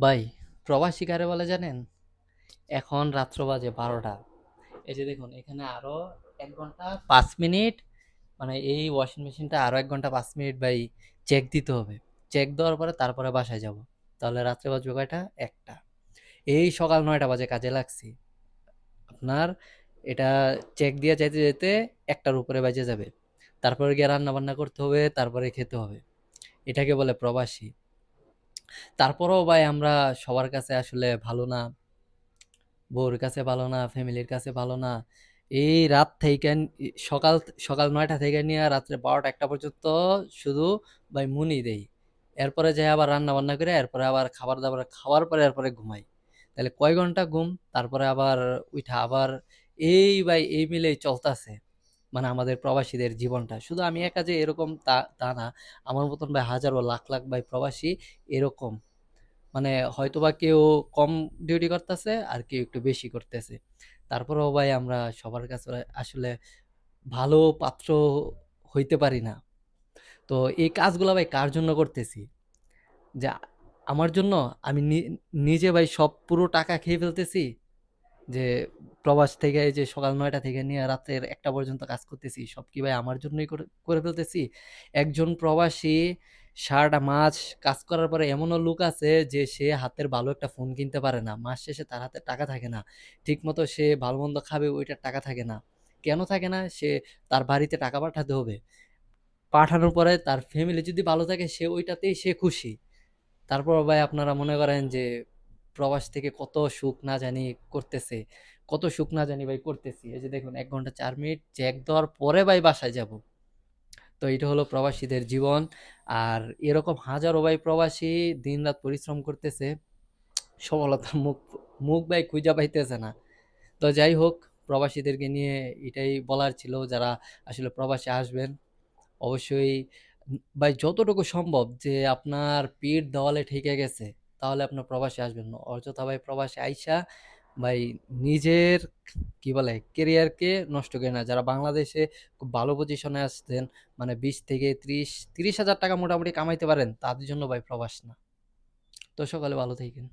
ভাই, প্রবাসী কারে বলে জানেন? এখন রাত্র বাজে বারোটা। এই যে দেখুন, এখানে আরও এক ঘণ্টা পাঁচ মিনিট মানে এই ওয়াশিং মেশিনটা আরও এক ঘণ্টা পাঁচ মিনিট ভাই চেক দিতে হবে। চেক দেওয়ার পরে তারপরে বাসায় যাব। তাহলে রাত্রে বাজবে কয়টা? একটা। এই সকাল নয়টা বাজে কাজে লাগছি। আপনার এটা চেক দিয়ে যেতে যেতে একটার উপরে বাজে যাবে। তারপরে গিয়ে রান্না বান্না করতে হবে, তারপরে খেতে হবে। এটাকে বলে প্রবাসী। তারপরেও ভাই আমরা সবার কাছে আসলে ভালো না, বউর কাছে ভালো না ফ্যামিলির কাছে ভালো না। এই রাত থেকে সকাল সকাল নয়টা থেকে নিয়ে রাত্রে বারোটা একটা পর্যন্ত শুধু ভাই মুনি দেই। এরপরে যাই আবার রান্না বান্না করে, এরপরে আবার খাবার দাবার খাওয়ার পরে এরপরে ঘুমাই। তাহলে কয় ঘণ্টা ঘুম? তারপরে আবার উঠা আবার এই ভাই এই মিলেই চলতেছে। মানে আমাদের প্রবাসীদের জীবনটা। শুধু আমি একা যে এরকম তা তা না। আমার মতন ভাই হাজারো লাখ লাখ ভাই প্রবাসী এরকম। মানে হয়তোবা কেউ কম ডিউটি করতেছে আর কেউ একটু বেশি করতেছে। তারপরেও ভাই আমরা সবার কাছে আসলে ভালো পাত্র হইতে পারি না। তো এই কাজগুলো ভাই কার জন্য করতেছি? যে আমার জন্য আমি নিজে ভাই সব পুরো টাকা খেয়ে ফেলতেছি। যে প্রবাস থেকে যে সকাল নয়টা থেকে নিয়ে রাতের একটা পর্যন্ত কাজ করতেছি, সব কি ভাই আমার জন্যই করে ফেলতেছি? একজন প্রবাসী সারাটা মাস কাজ করার পরে এমনও লোক আছে যে সে হাতের ভালো একটা ফোন কিনতে পারে না। মাস শেষে তার হাতে টাকা থাকে না। ঠিক মতো সে ভালো মন্দ খাবে ওইটার টাকা থাকে না। কেন থাকে না? সে তার বাড়িতে টাকা পাঠাতে হবে। পাঠানোর পরে তার ফ্যামিলি যদি ভালো থাকে, সে ওইটাতেই সে খুশি। তারপর ভাই আপনারা মনে করেন যে প্রবাস থেকে কত সুখ না জানি করতেছে। কত সুখ না জানি ভাই করতেছি। এই যে দেখুন, এক ঘণ্টা চার মিনিট চেক দেওয়ার পরে ভাই বাসায় যাব। তো এটা হলো প্রবাসীদের জীবন। আর এরকম হাজারো ভাই প্রবাসী দিনরাত পরিশ্রম করতেছে, সফলতার মুখ মুখ ভাই খুঁজা পাইতেছে না। তো যাই হোক, প্রবাসীদেরকে নিয়ে এটাই বলার ছিল, যারা আসলে প্রবাসে আসবেন, অবশ্যই ভাই যতটুকু সম্ভব যে আপনার পিঠ দেওয়ালে ঠেকে গেছে। তাহলে আপনার প্রবাসে আসবেন না। অযথা ভাই প্রবাসে আইসা ভাই নিজের কি বলে কেরিয়ারকে নষ্ট করে না। যারা বাংলাদেশে খুব ভালো পজিশনে আসতেন মানে বিশ থেকে ত্রিশ, তিরিশ হাজার টাকা মোটামুটি কামাইতে পারেন, তাদের জন্য ভাই প্রবাস না। তো সকালে ভালো থাকেন।